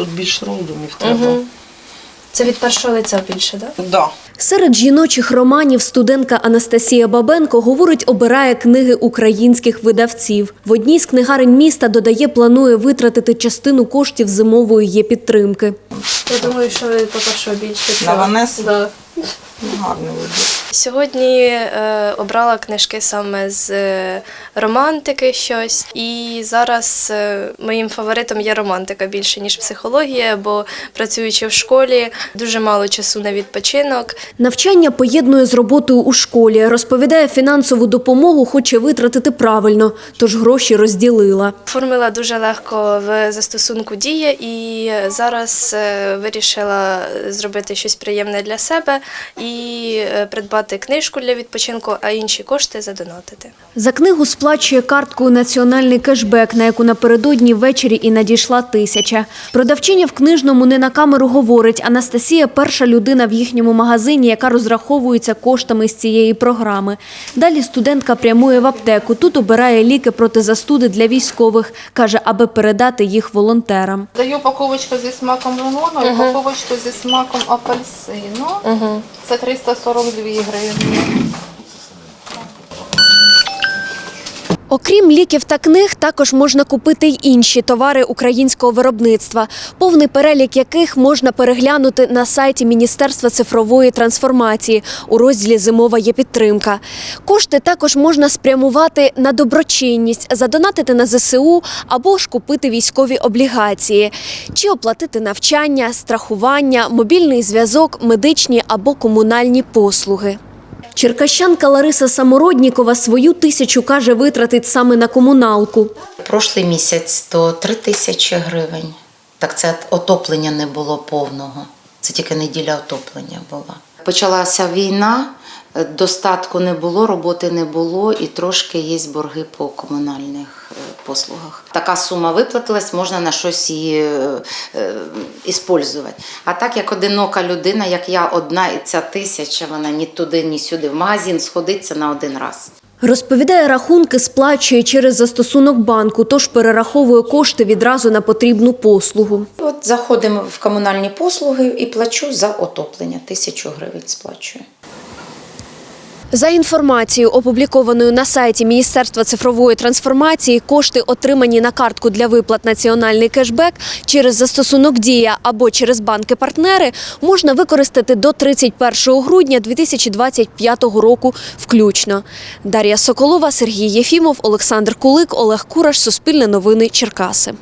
тут більше роздумів треба. Угу. Це від першого лиця більше, так? Да. Серед жіночих романів студентка Анастасія Бабенко говорить, обирає книги українських видавців. В одній з книгарень міста додає, планує витратити частину коштів зимової є підтримки. Я думаю, що ви по-перше більше. На Ванесу? Да. Гарний вибір. Сьогодні е, обрала книжки саме з е, романтики щось. І зараз е, моїм фаворитом є романтика більше, ніж психологія, бо працюючи в школі, дуже мало часу на відпочинок. Навчання поєднує з роботою у школі. Розповідає, фінансову допомогу хоче витратити правильно, тож гроші розділила. Оформила дуже легко в застосунку дія і зараз вирішила зробити щось приємне для себе і е, придбати книжку для відпочинку, а інші кошти задонатити. За книгу сплачує карткою національний кешбек, на яку напередодні ввечері і надійшла тисяча. Продавчиня в книжному не на камеру говорить. Анастасія перша людина в їхньому магазині, яка розраховується коштами з цієї програми. Далі студентка прямує в аптеку. Тут обирає ліки проти застуди для військових. каже, аби передати їх волонтерам. Даю упаковочку зі смаком лимону упаковочку зі смаком апельсину. Це 342 гривні гривні. Окрім ліків та книг, також можна купити й інші товари українського виробництва, повний перелік яких можна переглянути на сайті Міністерства цифрової трансформації у розділі Зимова є підтримка. Кошти також можна спрямувати на доброчинність, задонатити на ЗСУ або ж купити військові облігації, чи оплатити навчання, страхування, мобільний зв'язок, медичні або комунальні послуги. Черкащанка Лариса Самороднікова свою тисячу каже витратить саме на комуналку. Прошлий місяць то 3 тисячі гривень. Так це отоплення не було повного. Це тільки неділя отоплення була. Почалася війна, достатку не було, роботи не було, і трошки є борги по комунальних е, послугах. Така сума виплатилась, можна на щось її е, е. А так як одинока людина, як я одна, і ця тисяча, вона ні туди, ні сюди. В магазин сходиться на один раз. Розповідає, рахунки сплачує через застосунок банку, тож перераховує кошти відразу на потрібну послугу. От заходимо в комунальні послуги і плачу за отоплення. Тисячу гривень сплачую. За інформацією, опублікованою на сайті Міністерства цифрової трансформації, кошти, отримані на картку для виплат національний кешбек через застосунок Дія або через банки-партнери, можна використати до 31 грудня 2025 року включно. Дар'я Соколова, Сергій Єфімов, Олександр Кулик, Олег Кураш, Суспільне новини, Черкаси.